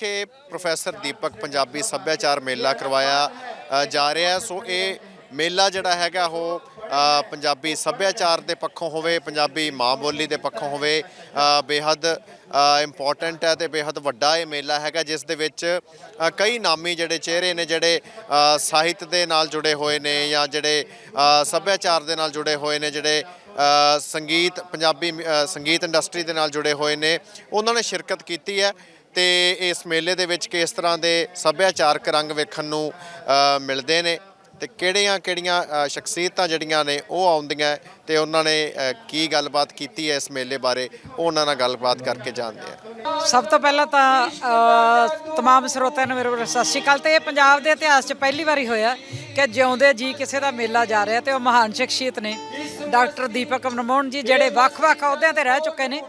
ਵਿਖੇ ਪ੍ਰੋਫੈਸਰ ਦੀਪਕ ਪੰਜਾਬੀ ਸੱਭਿਆਚਾਰ ਮੇਲਾ ਕਰਵਾਇਆ ਜਾ ਰਿਹਾ ਸੋ ਇਹ ਮੇਲਾ ਜਿਹੜਾ ਹੈਗਾ ਉਹ ਪੰਜਾਬੀ ਸੱਭਿਆਚਾਰ ਦੇ ਪੱਖੋਂ ਹੋਵੇ ਪੰਜਾਬੀ ਮਾਂ ਬੋਲੀ ਦੇ ਪੱਖੋਂ ਹੋਵੇ ਅ, ਬੇਹੱਦ ਇੰਪੋਰਟੈਂਟ ਹੈ ਤੇ ਬੇਹੱਦ ਵੱਡਾ ਇਹ ਮੇਲਾ ਹੈਗਾ ਜਿਸ ਦੇ ਵਿੱਚ ਕਈ ਨਾਮੀ ਜਿਹੜੇ ਚਿਹਰੇ ਨੇ ਜਿਹੜੇ ਸਾਹਿਤ ਦੇ ਨਾਲ ਜੁੜੇ ਹੋਏ ਨੇ ਜਾਂ ਜਿਹੜੇ ਸੱਭਿਆਚਾਰ ਦੇ ਨਾਲ ਜੁੜੇ ਹੋਏ ਨੇ ਜਿਹੜੇ ਸੰਗੀਤ ਪੰਜਾਬੀ ਸੰਗੀਤ ਇੰਡਸਟਰੀ ਦੇ ਨਾਲ ਜੁੜੇ ਹੋਏ ਨੇ ਉਹਨਾਂ ਨੇ ਸ਼ਿਰਕਤ ਕੀਤੀ ਹੈ। ਤੇ ਇਸ ਮੇਲੇ ਦੇ ਵਿੱਚ ਕਿਸ ਤਰ੍ਹਾਂ ਦੇ ਸੱਭਿਆਚਾਰਕ ਰੰਗ ਵੇਖਣ ਨੂੰ ਮਿਲਦੇ ਨੇ ਤੇ ਕਿਹੜੀਆਂ ਕਿਹੜੀਆਂ ਸ਼ਖਸੀਅਤਾਂ ਜਿਹੜੀਆਂ ਨੇ ਉਹ ਆਉਂਦੀਆਂ ਤੇ ਉਹਨਾਂ ਨੇ ਕੀ ਗੱਲਬਾਤ ਕੀਤੀ ਹੈ ਇਸ ਮੇਲੇ ਬਾਰੇ ਉਹ ਉਹਨਾਂ ਨਾਲ ਗੱਲਬਾਤ ਕਰਕੇ ਜਾਣਦੇ ਆ ਸਭ ਤੋਂ ਪਹਿਲਾਂ ਤਾਂ ਅ, ਤਮਾਮ ਸਰੋਤਿਆਂ ਨੂੰ ਮੇਰੇ ਵੱਲੋਂ ਸਤਿ ਸ਼੍ਰੀ ਅਕਾਲ ਤੇ ਇਹ ਪੰਜਾਬ ਦੇ ਇਤਿਹਾਸ 'ਚ ਪਹਿਲੀ ਵਾਰੀ ਹੋਇਆ ਕਿ ਜਿਉਂਦੇ ਜੀ ਕਿਸੇ ਦਾ ਮੇਲਾ ਜਾ ਰਿਹਾ ਤੇ ਉਹ ਮਹਾਨ ਸ਼ਖਸੀਅਤ ਨੇ ਡਾਕਟਰ ਦੀਪਕ ਮਨਮੋਹਨ ਜੀ ਜਿਹੜੇ ਵੱਖ-ਵੱਖ ਅਹੁਦਿਆਂ ਤੇ ਰਹਿ ਚੁੱਕੇ ਨੇ।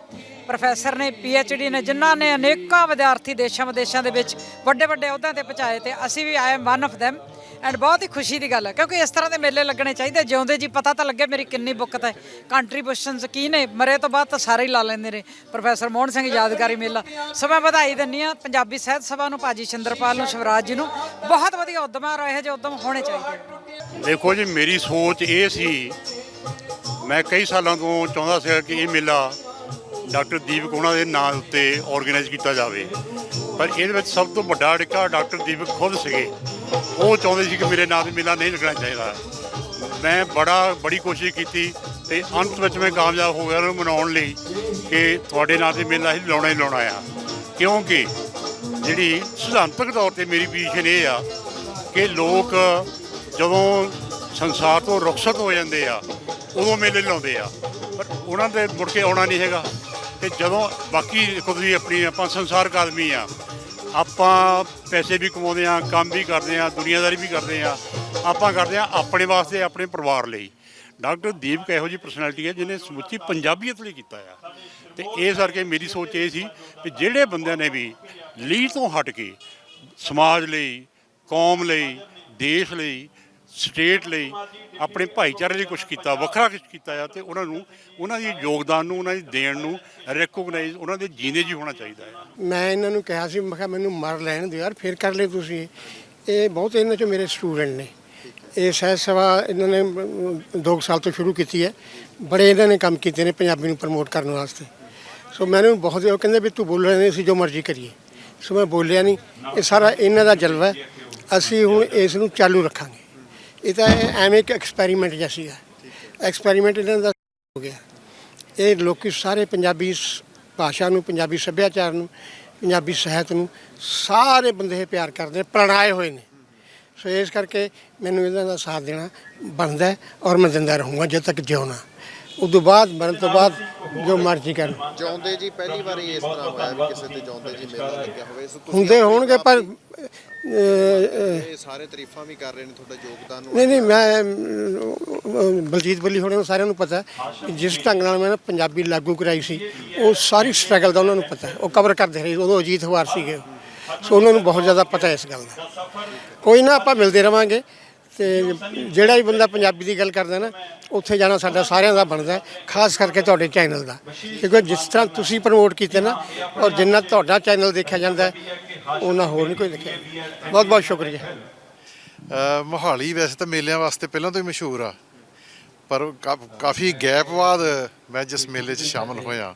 ਪ੍ਰੋਫੈਸਰ ਨੇ ਡੀ ਨੇ, ਜਿਨ੍ਹਾਂ ਨੇ ਅਨੇਕਾਂ ਵਿਦਿਆਰਥੀ ਦੇਸ਼ਾਂ ਵਿਦੇਸ਼ਾਂ ਦੇ ਵਿੱਚ ਵੱਡੇ-ਵੱਡੇ ਅਹੁਦਿਆਂ ਤੇ ਪਹੁੰਚਾਏ ਤੇ ਅਸੀਂ ਵੀ ਆਏ ਵਨ ਆਫ them ਐਂਡ ਬਹੁਤ ਹੀ ਖੁਸ਼ੀ ਦੀ ਗੱਲ ਹੈ, ਕਿਉਂਕਿ ਇਸ ਤਰ੍ਹਾਂ ਦੇ ਮੇਲੇ ਲੱਗਣੇ ਚਾਹੀਦੇ, ਜਿਉਂਦੇ ਜੀ ਪਤਾ ਤਾਂ ਲੱਗੇ ਮੇਰੀ ਕਿੰਨੀ ਬੁੱਕਤ ਹੈ। ਕੰਟਰੀਬਿਊਸ਼ਨਸ ਕੀ ਨੇ, ਮਰੇ ਤੋਂ ਬਾਅਦ ਤਾਂ ਸਾਰੇ ਹੀ ਲਾ ਲੈਂਦੇ ਨੇ। ਪ੍ਰੋਫੈਸਰ ਮੋਹਨ ਸਿੰਘ, ਯਾਦਗਾਰੀ ਮੇਲਾ। ਸੋ ਮੈਂ ਵਧਾਈ ਦਿੰਨੀ ਆ ਪੰਜਾਬੀ ਸਾਹਿਤ ਸਭਾ ਨੂੰ, ਭਾਜੀ ਸ਼ਿੰਦਰਪਾਲ ਨੂੰ, ਸ਼ਿਵਰਾਜ ਜੀ ਨੂੰ। ਬਹੁਤ ਵਧੀਆ ਉਦਮ ਹੈ ਔਰ ਇਹੋ ਜਿਹੇ ਉਦਮ ਹੋਣੇ ਚਾਹੀਦੇ ਦੇਖੋ ਜੀ, ਮੇਰੀ ਸੋਚ ਇਹ ਸੀ, ਮੈਂ ਕਈ ਸਾਲਾਂ ਤੋਂ ਚਾਹੁੰਦਾ ਸੀ ਕਿ ਇਹ ਮੇਲਾ ਡਾਕਟਰ ਦੀਪਕ ਉਹਨਾਂ ਦੇ ਨਾਂ ਉੱਤੇ ਆਰਗੇਨਾਈਜ਼ ਕੀਤਾ ਜਾਵੇ। ਪਰ ਇਹਦੇ ਵਿੱਚ ਸਭ ਤੋਂ ਵੱਡਾ ਅੜਿੱਕਾ ਡਾਕਟਰ ਦੀਪਕ ਖੁਦ ਸੀਗੇ। ਉਹ ਚਾਹੁੰਦੇ ਸੀ ਕਿ ਮੇਰੇ ਨਾਂ ਤੇ ਮੇਲਾ ਨਹੀਂ ਲੱਗਣਾ ਚਾਹੀਦਾ। ਮੈਂ ਬੜਾ, ਬੜੀ ਕੋਸ਼ਿਸ਼ ਕੀਤੀ ਤੇ ਅੰਤ ਵਿੱਚ ਮੈਂ ਕਾਮਯਾਬ ਹੋ ਗਿਆ ਉਹਨੂੰ ਮਨਾਉਣ ਲਈ ਕਿ ਤੁਹਾਡੇ ਨਾਂ ਤੇ ਮੇਲਾ ਹੀ ਲਾਉਣਾ ਹੀ ਲਾਉਣਾ ਆ। ਕਿਉਂਕਿ ਜਿਹੜੀ ਸਿਧਾਂਤਕ ਤੌਰ ਤੇ ਮੇਰੀ ਪੋਜੀਸ਼ਨ ਇਹ ਆ ਕਿ ਲੋਕ ਜਦੋਂ ਸੰਸਾਰ ਤੋਂ ਰੁਖਸਤ ਹੋ ਜਾਂਦੇ ਆ, ਉਦੋਂ ਮੇਲੇ ਲਾਉਂਦੇ ਆ। ਪਰ ਉਹਨਾਂ ਦੇ ਮੁੜ ਕੇ ਆਉਣਾ ਨਹੀਂ ਹੈਗਾ। ਤੇ ਜਦੋਂ ਬਾਕੀ ਦੇਖੋ ਤੁਸੀਂ ਆਪਣੀ, ਆਪਾਂ ਸੰਸਾਰਕ ਆਦਮੀ ਆ, ਆਪਾਂ ਪੈਸੇ ਵੀ ਕਮਾਉਂਦੇ ਆ, ਕੰਮ ਵੀ ਕਰਦੇ ਆ, ਦੁਨੀਆਦਾਰੀ ਵੀ ਕਰਦੇ ਆ, ਆਪਾਂ ਕਰਦੇ ਆ ਆਪਣੇ ਵਾਸਤੇ, ਆਪਣੇ ਪਰਿਵਾਰ ਲਈ। ਡਾਕਟਰ ਦੀਪਕ ਇਹੋ ਜਿਹੀ ਪਰਸਨੈਲਿਟੀ ਹੈ ਜਿਹਨੇ ਸਮੁੱਚੀ ਪੰਜਾਬੀਅਤ ਲਈ ਕੀਤਾ ਆ। ਤੇ ਇਸ ਕਰਕੇ ਮੇਰੀ ਸੋਚ ਇਹ ਸੀ ਕਿ ਜਿਹੜੇ ਬੰਦਿਆਂ ਨੇ ਵੀ ਲੀਹ ਤੋਂ ਹਟ ਕੇ ਸਮਾਜ ਲਈ, ਕੌਮ ਲਈ, ਦੇਸ਼ ਲਈ ਸਟੇਟ ਲਈ ਆਪਣੇ ਭਾਈਚਾਰੇ ਲਈ ਕੁਝ ਕੀਤਾ, ਵੱਖਰਾ ਕੁਝ ਕੀਤਾ ਆ, ਤੇ ਉਹਨਾਂ ਨੂੰ, ਉਹਨਾਂ ਦੀ ਯੋਗਦਾਨ ਨੂੰ, ਉਹਨਾਂ ਦੀ ਦੇਣ ਨੂੰ ਰੈਕੋਗਨਾਈਜ਼ ਉਹਨਾਂ ਦੇ ਜੀਂਦੇ ਜੀ ਹੋਣਾ ਚਾਹੀਦਾ ਹੈ ਮੈਂ ਇਹਨਾਂ ਨੂੰ ਕਿਹਾ ਸੀ, ਮੈਂ ਕਿਹਾ ਮੈਨੂੰ ਮਰ ਲੈਣ ਦਿਓ ਯਾਰ, ਫਿਰ ਕਰ ਲੈ ਤੁਸੀਂ। ਇਹ ਬਹੁਤ ਇਹਨਾਂ ਚੋਂ ਮੇਰੇ ਸਟੂਡੈਂਟ ਨੇ। ਇਹ ਸਹਿਜ ਸੇਵਾ ਇਹਨਾਂ ਨੇ 2 ਸਾਲ ਤੋਂ ਸ਼ੁਰੂ ਕੀਤੀ ਹੈ। ਬੜੇ ਇਹਨਾਂ ਨੇ ਕੰਮ ਕੀਤੇ ਨੇ ਪੰਜਾਬੀ ਨੂੰ ਪ੍ਰਮੋਟ ਕਰਨ ਵਾਸਤੇ। ਸੋ ਮੈਨੂੰ ਬਹੁਤ, ਉਹ ਕਹਿੰਦੇ ਵੀ ਤੂੰ ਬੋਲਣਾ ਨਹੀਂ ਸੀ ਜੋ ਮਰਜ਼ੀ ਕਰੀਏ। ਸੋ ਮੈਂ ਬੋਲਿਆ ਨਹੀਂ। ਇਹ ਸਾਰਾ ਇਹਨਾਂ ਦਾ ਜਲਵਾ ਹੈ। ਅਸੀਂ ਹੁਣ ਇਸ ਨੂੰ ਚਾਲੂ ਰੱਖਾਂਗੇ। ਇਹ ਤਾਂ ਇਹ ਐਵੇਂ ਇੱਕ ਐਕਸਪੈਰੀਮੈਂਟ ਜਿਹਾ ਸੀਗਾ। ਐਕਸਪੈਰੀਮੈਂਟ ਇਹਨਾਂ ਦਾ ਹੋ ਗਿਆ। ਇਹ ਲੋਕੀ ਸਾਰੇ ਪੰਜਾਬੀ ਸ- ਭਾਸ਼ਾ ਨੂੰ, ਪੰਜਾਬੀ ਸੱਭਿਆਚਾਰ ਨੂੰ, ਪੰਜਾਬੀ ਸਾਹਿਤ ਨੂੰ ਸਾਰੇ ਬੰਦੇ ਇਹ ਪਿਆਰ ਕਰਦੇ ਨੇ ਪ੍ਰਣਾਏ ਹੋਏ ਨੇ। ਸੋ ਇਸ ਕਰਕੇ ਮੈਨੂੰ ਇਹਨਾਂ ਦਾ ਸਾਥ ਦੇਣਾ ਬਣਦਾ ਔਰ ਮੈਂ ਦਿੰਦਾ ਰਹੂੰਗਾ ਜਦ ਤੱਕ ਜਿਉਣਾ। ਉਦੋਂ ਬਾਅਦ ਮਰਨ ਤੋਂ ਬਾਅਦ ਜੋ ਮਰਜ਼ੀ ਕਰਨ। ਜਿਉਂਦੇ ਜੀ ਪਹਿਲੀ ਵਾਰੀ ਇਸ ਤਰ੍ਹਾਂ ਹੋਇਆ ਵੀ ਕਿਸੇ ਤੇ ਜਿਉਂਦੇ ਜੀ ਮੇਲਾ ਲੱਗਿਆ ਹੋਵੇ ਸੋ ਤੁਸੀਂ ਹੁੰਦੇ ਹੋਣਗੇ ਪਰ ਇਹ ਸਾਰੇ ਤਾਰੀਫਾਂ ਵੀ ਕਰ ਰਹੇ ਨੇ ਤੁਹਾਡਾ ਯੋਗਦਾਨ ਨੂੰ ਨਹੀਂ ਨਹੀਂ ਮੈਂ ਅਮ, ਬਲਜੀਤ ਬੱਲੀ ਹੋਣੇ ਨੂੰ ਸਾਰਿਆਂ ਨੂੰ ਪਤਾ ਹੈ ਕਿ ਜਿਸ ਢੰਗ ਨਾਲ ਮੈਂ ਨਾ ਪੰਜਾਬੀ ਲਾਗੂ ਕਰਾਈ ਸੀ ਉਹ ਸਾਰੀ ਸਟਰਗਲ ਦਾ ਉਹਨਾਂ ਨੂੰ ਪਤਾ ਹੈ। ਉਹ ਕਵਰ ਕਰਦੇ ਰਹੇ ਉਦੋਂ ਅਜੀਤ ਅਖਬਾਰ ਸੀਗੇ। ਸੋ ਉਹਨਾਂ ਨੂੰ ਬਹੁਤ ਜ਼ਿਆਦਾ ਪਤਾ ਹੈ ਇਸ ਗੱਲ ਦਾ। ਕੋਈ ਨਾ ਆਪਾਂ ਮਿਲਦੇ ਰਵਾਂਗੇ। ਤੇ ਜਿਹੜਾ ਵੀ ਬੰਦਾ ਪੰਜਾਬੀ ਦੀ ਗੱਲ ਕਰਦਾ ਨਾ ਉੱਥੇ ਜਾਣਾ ਸਾਡਾ ਸਾਰਿਆਂ ਦਾ ਬਣਦਾ ਹੈ, ਖਾਸ ਕਰਕੇ ਤੁਹਾਡੇ ਚੈਨਲ ਦਾ। ਕਿਉਂਕਿ ਜਿਸ ਤਰ੍ਹਾਂ ਤੁਸੀਂ ਪ੍ਰਮੋਟ ਕੀਤੇ ਨਾ ਔਰ ਜਿੰਨਾ ਤੁਹਾਡਾ ਚੈਨਲ ਦੇਖਿਆ ਜਾਂਦਾ ਹੈ ਉਹਨਾਂ ਹੋਰ ਨਹੀਂ ਕੋਈ ਦੇਖਿਆ ਬਹੁਤ ਬਹੁਤ ਸ਼ੁਕਰੀਆ। ਅ, ਮੋਹਾਲੀ ਵੈਸੇ ਤਾਂ ਮੇਲਿਆਂ ਵਾਸਤੇ ਪਹਿਲਾਂ ਤੋਂ ਹੀ ਮਸ਼ਹੂਰ ਆ। ਪਰ ਕਾ- ਕਾਫੀ ਗੈਪ ਬਾਅਦ ਮੈਂ ਜਿਸ ਮੇਲੇ 'ਚ ਸ਼ਾਮਲ ਹੋਇਆ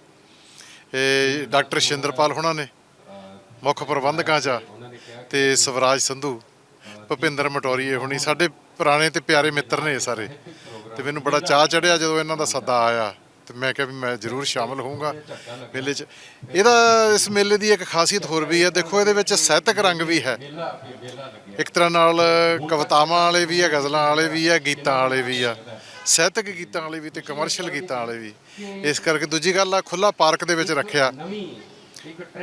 ਇਹ ਡਾਕਟਰ ਸ਼ਿੰਦਰਪਾਲ ਹੁਣਾਂ ਨੇ ਮੁੱਖ ਪ੍ਰਬੰਧਕਾਂ 'ਚ ਆ, ਤੇ ਸਵਰਾਜ ਸੰਧੂ। ਭੁਪਿੰਦਰ ਮਟੋਰੀਏ ਹੁਣੀ, ਸਾਡੇ ਪੁਰਾਣੇ ਤੇ ਪਿਆਰੇ ਮਿੱਤਰ ਨੇ ਇਹ ਸਾਰੇ। ਤੇ ਮੈਨੂੰ ਬੜਾ ਚਾਅ ਚੜਿਆ ਜਦੋਂ ਇਹਨਾਂ ਦਾ ਸੱਦਾ ਆਇਆ। ਤੇ ਮੈਂ ਕਿਹਾ ਵੀ ਮੈਂ ਜ਼ਰੂਰ ਸ਼ਾਮਲ ਹੋਊਂਗਾ ਮੇਲੇ 'ਚ। ਇਹਦਾ, ਇਸ ਮੇਲੇ ਦੀ ਇੱਕ ਖਾਸੀਅਤ ਹੋਰ ਵੀ ਹੈ। ਦੇਖੋ, ਇਹਦੇ ਵਿੱਚ ਸਾਹਿਤਕ ਰੰਗ ਵੀ ਹੈ। ਇੱਕ ਤਰ੍ਹਾਂ ਨਾਲ ਕਵਿਤਾਵਾਂ ਵਾਲੇ ਵੀ ਆ ਗਜ਼ਲਾਂ ਵਾਲੇ ਵੀ ਆ ਗੀਤਾਂ ਵਾਲੇ ਵੀ ਆ। ਸਾਹਿਤਕ ਗੀਤਾਂ ਵਾਲੇ ਵੀ ਤੇ ਕਮਰਸ਼ੀਅਲ ਗੀਤਾਂ ਵਾਲੇ ਵੀ। ਇਸ ਕਰਕੇ ਦੂਜੀ ਗੱਲ ਆ ਖੁੱਲਾ ਪਾਰਕ ਦੇ ਵਿੱਚ ਰੱਖਿਆ।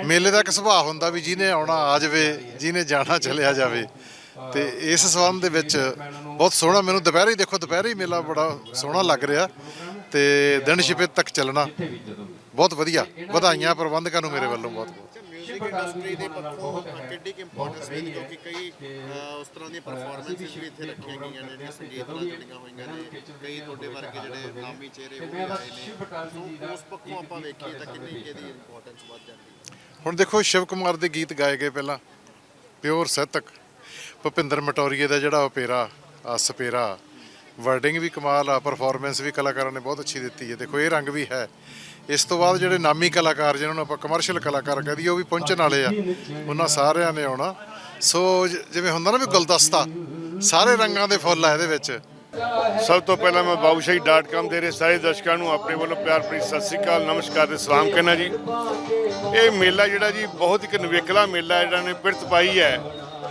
ਮੇਲੇ ਦਾ ਇੱਕ ਸੁਭਾਅ ਹੁੰਦਾ ਵੀ ਜਿਹਨੇ ਆਉਣਾ ਆ ਜਾਵੇ, ਜਿਹਨੇ ਜਾਣਾ ਚਲਿਆ ਜਾਵੇ। ਤੇ ਇਸ ਸੰਬੰਧ ਦੇ ਵਿੱਚ ਬਹੁਤ ਸੋਹਣਾ ਮੈਨੂੰ ਦੁਪਹਿਰੇ ਹੀ ਦੇਖੋ ਦੁਪਹਿਰੇ ਹੀ ਮੇਲਾ ਬੜਾ ਸੋਹਣਾ ਲੱਗ ਰਿਹਾ ਤੇ ਦਿਨ ਛਿਪੇ ਤੱਕ ਚੱਲਣਾ। ਬਹੁਤ ਵਧੀਆ ਵਧਾਈਆਂ ਪ੍ਰਬੰਧਕਾਂ ਨੂੰ ਮੇਰੇ ਵੱਲੋਂ ਬਹੁਤ ਬਹੁਤ। ਮਿਊਜ਼ਿਕ ਇੰਡਸਟਰੀ ਦੇ ਪੱਖੋਂ ਕਿੱਡੀ ਕਿ ਇੰਪੋਰਟੈਂਸ ਹੈ ਕਿਉਂਕਿ ਕਈ ਅ, ਉਸ ਤਰ੍ਹਾਂ ਦੀਆਂ ਪਰਫਾਰਮੈਂਸਿਸ ਵੀ ਇੱਥੇ ਰੱਖੀਆਂ ਗਈਆਂ ਨੇ ਜਿਹੜੀਆਂ ਸੰਗੀਤ ਨਾਲ ਜੁੜੀਆਂ ਹੋਈਆਂ ਨੇ। ਕਈ ਤੁਹਾਡੇ ਵਰਗੇ ਜਿਹੜੇ ਨਾਮੀ ਚਿਹਰੇ ਉਹ ਵੀ ਆਏ ਨੇ। ਸੋ ਉਸ ਪੱਖੋਂ ਆਪਾਂ ਵੇਖੀਏ ਤਾਂ ਕਿੰਨੀ ਕਿ ਇਹਦੀ ਇੰਪੋਰਟੈਂਸ ਵੱਧ ਜਾਂਦੀ ਹੈ। ਹੁਣ ਦੇਖੋ ਸ਼ਿਵ ਕੁਮਾਰ ਦੇ ਗੀਤ ਗਾਏ ਗਏ ਪਹਿਲਾਂ ਪਿਓਰ ਸਾਹਿਤਕ। ਭੁਪਿੰਦਰ ਮਟੋਰੀਏ ਦਾ ਜਿਹੜਾ ਓਪੇਰਾ ਆ ਸਪੇਰਾ ਵਰਡਿੰਗ ਵੀ ਕਮਾਲ ਆ ਪਰਫਾਰਮੈਂਸ ਵੀ ਕਲਾਕਾਰਾਂ ਨੇ ਬਹੁਤ ਅੱਛੀ ਦਿੱਤੀ ਹੈ। ਦੇਖੋ, ਇਹ ਰੰਗ ਵੀ ਹੈ। ਇਸ ਤੋਂ ਬਾਅਦ ਜਿਹੜੇ ਨਾਮੀ ਕਲਾਕਾਰ ਜਿਹਨਾਂ ਨੂੰ ਆਪਾਂ ਕਮਰਸ਼ੀਅਲ ਕਲਾਕਾਰ ਕਹਦੇ ਉਹ ਵੀ ਪਹੁੰਚਣ ਵਾਲੇ ਆ। ਉਹਨਾਂ ਸਾਰਿਆਂ ਨੇ ਆਉਣਾ। ਸੋ ਜਿਵੇਂ ਹੁੰਦਾ ਨਾ ਵੀ ਗੁਲਦਸਤਾ, ਸਾਰੇ ਰੰਗਾਂ ਦੇ ਫੁੱਲ ਆ ਇਹਦੇ ਵਿੱਚ। ਸਭ ਤੋਂ ਪਹਿਲਾਂ ਮੈਂ ਬਾਬੂਸ਼ਾਹੀ.com ਦੇ ਰਹੇ ਸਾਰੇ ਦਰਸ਼ਕਾਂ ਨੂੰ ਆਪਣੇ ਵੱਲੋਂ ਪਿਆਰ ਭਰੀ ਸਤਿ ਸ੍ਰੀ ਅਕਾਲ, ਨਮਸਕਾਰ ਤੇ ਸਲਾਮ ਕਹਿਣਾ ਜੀ। ਇਹ ਮੇਲਾ ਜਿਹੜਾ ਜੀ, ਬਹੁਤ ਇੱਕ ਨਵੇਕਲਾ ਮੇਲਾ ਜਿਹੜਾ ਨੇ ਪਿਰਤ ਪਾਈ ਹੈ।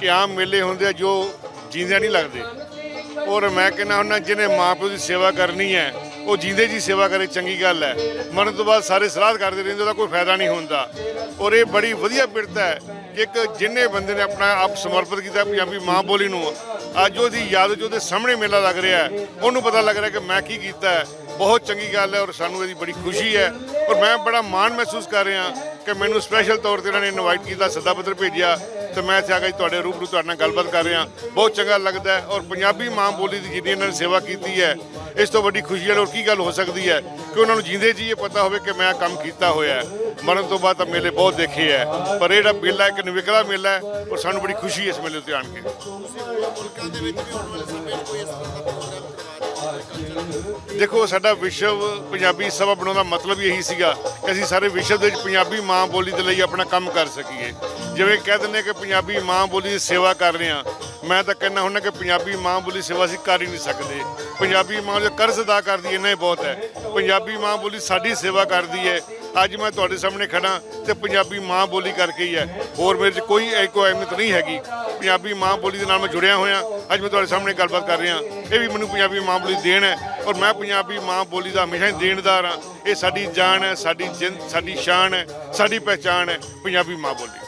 ਕਿ ਆਮ ਮੇਲੇ ਹੁੰਦੇ ਆ ਜੋ ਜੀਂਦਿਆਂ ਨਹੀਂ ਲੱਗਦੇ। ਔਰ ਮੈਂ ਕਹਿੰਦਾ ਹੁੰਦਾ, ਜਿਹਨੇ ਮਾਂ ਪਿਓ ਦੀ ਸੇਵਾ ਕਰਨੀ ਹੈ, ਉਹ ਜੀਂਦੇ ਜੀ ਸੇਵਾ ਕਰੇ, ਚੰਗੀ ਗੱਲ ਹੈ। ਮਰਨ ਤੋਂ ਬਾਅਦ ਸਾਰੇ ਸਲਾਹ ਕਰਦੇ ਰਹਿੰਦੇ, ਉਹਦਾ ਕੋਈ ਫਾਇਦਾ ਨਹੀਂ ਹੁੰਦਾ। ਔਰ ਇਹ ਬੜੀ ਵਧੀਆ ਪਿਰਤ ਹੈ ਕਿ ਇੱਕ ਜਿੰਨੇ ਬੰਦੇ ਨੇ ਆਪਣਾ ਆਪ ਸਮਰਪਿਤ ਕੀਤਾ ਪੰਜਾਬੀ ਮਾਂ ਬੋਲੀ ਨੂੰ, ਅੱਜ ਉਹਦੀ ਯਾਦ 'ਚ ਉਹਦੇ ਸਾਹਮਣੇ ਮੇਲਾ ਲੱਗ ਰਿਹਾ ਉਹਨੂੰ ਪਤਾ ਲੱਗ ਰਿਹਾ ਕਿ ਮੈਂ ਕੀ ਕੀਤਾ ਹੈ। ਬਹੁਤ ਚੰਗੀ ਗੱਲ ਹੈ ਔਰ ਸਾਨੂੰ ਇਹਦੀ ਬੜੀ ਖੁਸ਼ੀ ਹੈ। ਔਰ ਮੈਂ ਬੜਾ ਮਾਣ ਮਹਿਸੂਸ ਕਰ ਰਿਹਾ ਕਿ ਮੈਨੂੰ ਸਪੈਸ਼ਲ ਤੌਰ ਤੇ ਇਹਨਾਂ ਨੇ ਇਨਵਾਈਟ ਕੀਤਾ, ਸੱਦਾ ਪੱਤਰ ਭੇਜਿਆ। ਤੇ ਮੈਂ ਇੱਥੇ ਆ ਕੇ ਤੁਹਾਡੇ ਰੂਬਰੂ ਤੁਹਾਡੇ ਨਾਲ ਗੱਲਬਾਤ ਕਰ ਰਿਹਾ। ਬਹੁਤ ਚੰਗਾ ਲੱਗਦਾ ਹੈ ਔਰ ਪੰਜਾਬੀ ਮਾਂ ਬੋਲੀ ਦੀ ਜਿੰਨੀ ਇਹਨਾਂ ਨੇ ਸੇਵਾ ਕੀਤੀ ਹੈ, ਇਸ ਤੋਂ ਵੱਡੀ ਖੁਸ਼ੀ ਵਾਲੀ ਹੋਰ ਕੀ ਗੱਲ ਹੋ ਸਕਦੀ ਹੈ ਕਿ ਉਹਨਾਂ ਨੂੰ ਜਿੰਦੇ ਜੀ ਇਹ ਪਤਾ ਹੋਵੇ ਕਿ ਮੈਂ ਆਹ ਕੰਮ ਕੀਤਾ ਹੋਇਆ ਹੈ। ਮਰਨ ਤੋਂ ਬਾਅਦ ਤਾਂ ਮੇਲੇ ਬਹੁਤ ਦੇਖੇ ਹੈ, ਪਰ ਇਹ ਜਿਹੜਾ ਮੇਲਾ ਇੱਕ ਨਿਵਕਲਾ ਮੇਲਾ ਹੈ, ਔਰ ਸਾਨੂੰ ਬੜੀ ਖੁਸ਼ੀ ਇਸ ਮੇਲੇ ਉੱਤੇ ਆਣ ਕੇ। ਦੇਖੋ, ਸਾਡਾ ਵਿਸ਼ਵ ਪੰਜਾਬੀ ਸਭਾ ਬਣਾਉਣ ਦਾ ਮਤਲਬ ਹੀ ਇਹੀ ਸੀਗਾ ਕਿ ਅਸੀਂ ਸਾਰੇ ਵਿਸ਼ਵ ਦੇ ਵਿੱਚ ਪੰਜਾਬੀ ਮਾਂ ਬੋਲੀ ਦੇ ਲਈ ਆਪਣਾ ਕੰਮ ਕਰ ਸਕੀਏ। ਜਿਵੇਂ ਕਹਿ ਦਿੰਦੇ ਕਿ ਪੰਜਾਬੀ ਮਾਂ ਬੋਲੀ ਦੀ ਸੇਵਾ ਕਰ ਰਹੇ ਹਾਂ, ਮੈਂ ਤਾਂ ਕਹਿੰਦਾ ਹੁੰਦਾ ਕਿ ਪੰਜਾਬੀ ਮਾਂ ਬੋਲੀ ਸੇਵਾ ਅਸੀਂ ਕਰ ਹੀ ਨਹੀਂ ਸਕਦੇ। ਪੰਜਾਬੀ ਮਾਂ ਦੇ ਕਰਜ਼ ਅਦਾ ਕਰਦੀ ਇੰਨਾ ਹੀ ਬਹੁਤ ਹੈ। ਪੰਜਾਬੀ ਮਾਂ ਬੋਲੀ ਸਾਡੀ ਸੇਵਾ ਕਰਦੀ ਹੈ। ਅੱਜ ਮੈਂ ਤੁਹਾਡੇ ਸਾਹਮਣੇ ਖੜਾ ਤੇ ਪੰਜਾਬੀ ਮਾਂ ਬੋਲੀ ਕਰਕੇ ਹੀ ਹੈ। ਹੋਰ ਮੇਰੇ 'ਚ ਕੋਈ ਇੱਕੋ ਅਹਿਮੀਅਤ ਨਹੀਂ ਹੈਗੀ। ਪੰਜਾਬੀ ਮਾਂ ਬੋਲੀ ਦੇ ਨਾਲ ਮੈਂ ਜੁੜਿਆ ਹੋਇਆ। ਅੱਜ ਮੈਂ ਤੁਹਾਡੇ ਸਾਹਮਣੇ ਗੱਲਬਾਤ ਕਰ ਰਿਹਾ। ਇਹ ਵੀ ਮੈਨੂੰ ਪੰਜਾਬੀ ਮਾਂ ਬੋਲੀ ਦੇਣ ਹੈ ਔਰ ਮੈਂ ਪੰਜਾਬੀ ਮਾਂ ਬੋਲੀ ਦਾ ਹਮੇਸ਼ਾ ਹੀ ਦੇਣਦਾਰ ਹਾਂ। ਇਹ ਸਾਡੀ ਜਾਨ ਹੈ, ਸਾਡੀ ਜਿੰਦ, ਸਾਡੀ ਸ਼ਾਨ ਹੈ, ਸਾਡੀ ਪਹਿਚਾਣ ਹੈ ਪੰਜਾਬੀ ਮਾਂ ਬੋਲੀ।